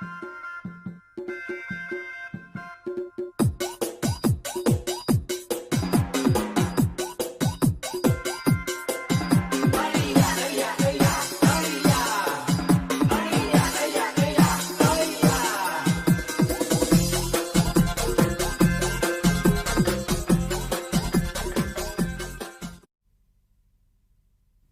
Thank you.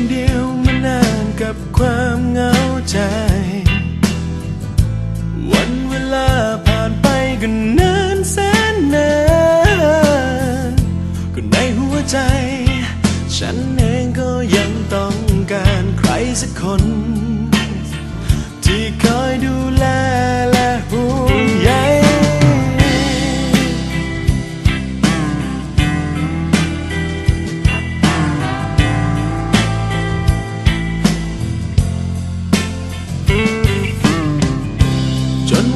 คนเดียวมานานกับความเหงาใจ วันเวลาผ่านไปก็นานแสนนานก็ในหัวใจ ฉันเองก็ยังต้องการใครสักคน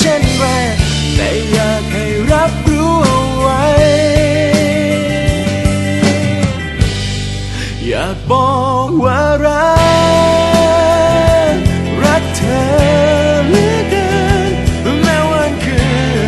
ช่นไรแต่อยากให้รับรู้เอาไว้ อยากบอกว่า